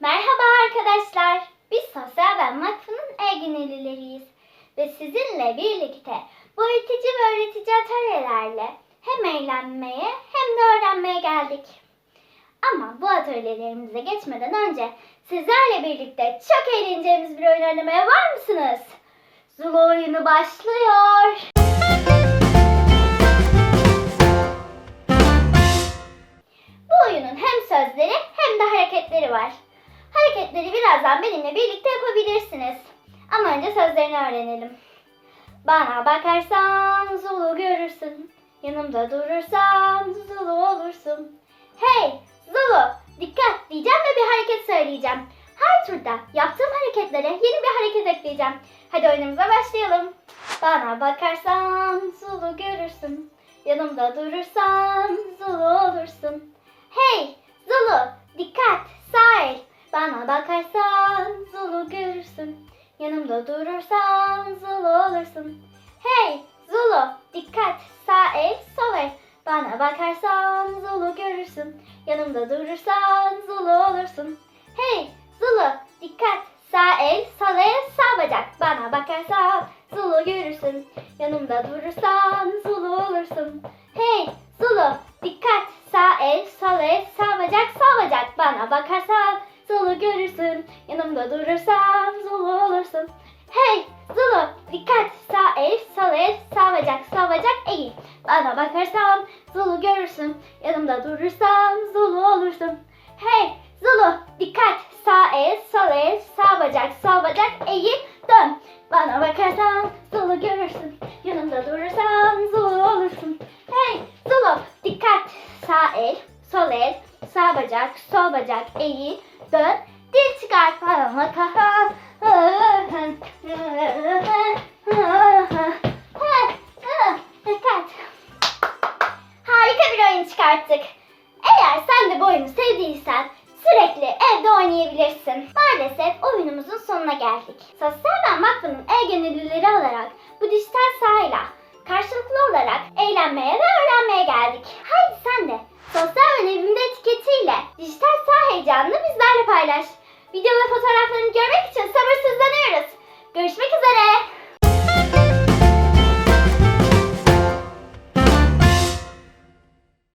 Merhaba arkadaşlar. Biz Sosyal Ben Vakfı'nın e-gönüllüleriyiz. Ve sizinle birlikte bu öğretici ve öğretici atölyelerle hem eğlenmeye hem de öğrenmeye geldik. Ama bu atölyelerimize geçmeden önce sizlerle birlikte çok eğleneceğimiz bir oyun oynamaya var mısınız? Zulu oyunu başlıyor. Hareketleri birazdan benimle birlikte yapabilirsiniz. Ama önce sözlerini öğrenelim. Bana bakarsan Zulu görürsün. Yanımda durursan Zulu olursun. Hey Zulu dikkat diyeceğim ve bir hareket söyleyeceğim. Her turda yaptığım hareketlere yeni bir hareket ekleyeceğim. Hadi oyunumuza başlayalım. Bana bakarsan Zulu görürsün. Yanımda durursan Bakarsan Zulu görürsün. Yanımda durursan Zulu olursun. Hey Zulu dikkat sağ el sol el. Bana bakarsan Zulu görürsün. Yanımda durursan Zulu olursun. Hey Zulu dikkat sağ el sol el sağ bacak. Bana bakarsan Zulu görürsün. Yanımda durursan Zulu olursun. Hey Zulu dikkat sağ el sol el sağ bacak sağ bacak. Bana bakarsan Görürsün. Yanımda durursan Zulu olursun. Hey Zulu dikkat sağ el sol el sağ bacak sağ bacak eğil. Bana bakarsan Zulu görürsün. Yanımda durursan Zulu olursun. Hey Zulu dikkat sağ el sol el sağ bacak sağ bacak eğil dön. Bana bakarsan Zulu görürsün. Yanımda durursan Zulu olursun. Hey Zulu dikkat sağ el sol el sağ bacak sol bacak eğil dön. Harika bir oyun çıkarttık. Eğer sen de bu oyunu sevdiysen sürekli evde oynayabilirsin. Maalesef oyunumuzun sonuna geldik. Sosyal Ben Vakfı'nın e-gönüllüleri olarak bu dijital sahayla karşılıklı olarak eğlenmeye ve Video ve fotoğraflarını görmek için sabırsızlanıyoruz. Görüşmek üzere.